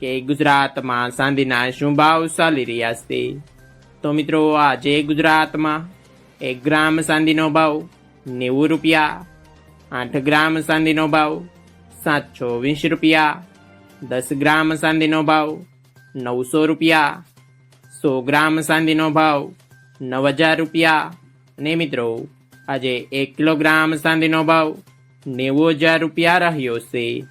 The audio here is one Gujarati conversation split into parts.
કે ગુજરાતમાં સાંધીના શું ભાવ ચાલી રહ્યા છે? તો મિત્રો, આજે ગુજરાતમાં એક ગ્રામ સાંધીનો ભાવ નેવું રૂપિયા, આઠ ગ્રામ સાંધીનો ભાવ સાતસો વીસ રૂપિયા, દસ ગ્રામ સાંધીનો ભાવ નવસો રૂપિયા, સો ગ્રામ સાંધીનો ભાવ નવ હજાર રૂપિયા. અને મિત્રો, આજે એક કિલોગ્રામ સાંધીનો ભાવ નેવું હજાર રૂપિયા રહ્યો છે.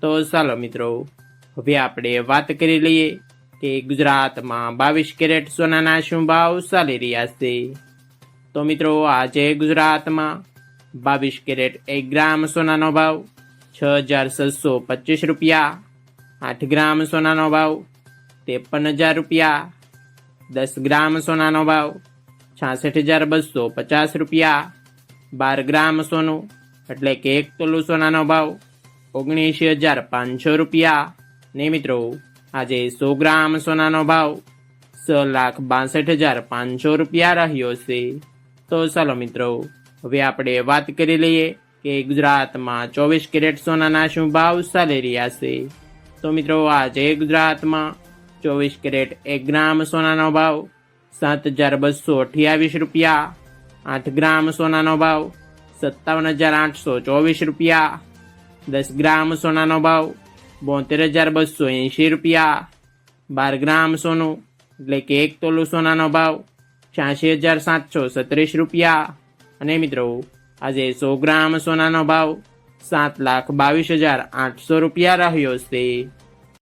તો ચાલો મિત્રો હવે આપણે વાત કરી લઈએ કે ગુજરાતમાં બાવીસ કેરેટ સોનાના શું ભાવ ચાલી રહ્યા છે. તો મિત્રો, આજે ગુજરાતમાં બાવીસ કેરેટ એક ગ્રામ સોનાનો ભાવ છ હજાર છસો પચીસ રૂપિયા, આઠ ગ્રામ સોનાનો ભાવ ત્રેપન હજાર રૂપિયા, દસ ગ્રામ સોનાનો ભાવ છાસઠ હજાર બસો પચાસ રૂપિયા, બાર ગ્રામ સોનું એટલે કે એક તોલું સોનાનો ભાવ ઓગણીસ હજાર પાંચસો રૂપિયા ને મિત્રો, આજે સો ગ્રામ સોનાનો ભાવ છ લાખ બાસઠ હજાર પાંચસો રૂપિયા રહ્યો છે. તો ચાલો મિત્રો, હવે આપણે વાત કરી લઈએ કે ગુજરાતમાં ચોવીસ કેરેટ સોનાના શું ભાવ ચાલી રહ્યા છે. તો મિત્રો, આજે ગુજરાતમાં ચોવીસ કેરેટ એક ગ્રામ સોનાનો ભાવ સાત હજાર બસો અઠ્યાવીસ રૂપિયા, આઠ ગ્રામ સોનાનો ભાવ સત્તાવન હજાર આઠસો ચોવીસ રૂપિયા, દસ ગ્રામ સોનાનો ભાવ બોતેર હજાર બસો એંશી રૂપિયા, બાર ગ્રામ સોનું, એટલે કે એક તોલું સોનાનો ભાવ છ્યાસી હજાર સાતસો સત્રીસ રૂપિયા. અને મિત્રો, આજે સો ગ્રામ સોનાનો ભાવ સાત લાખ બાવીસ હજાર આઠસો રૂપિયા રહ્યો છે.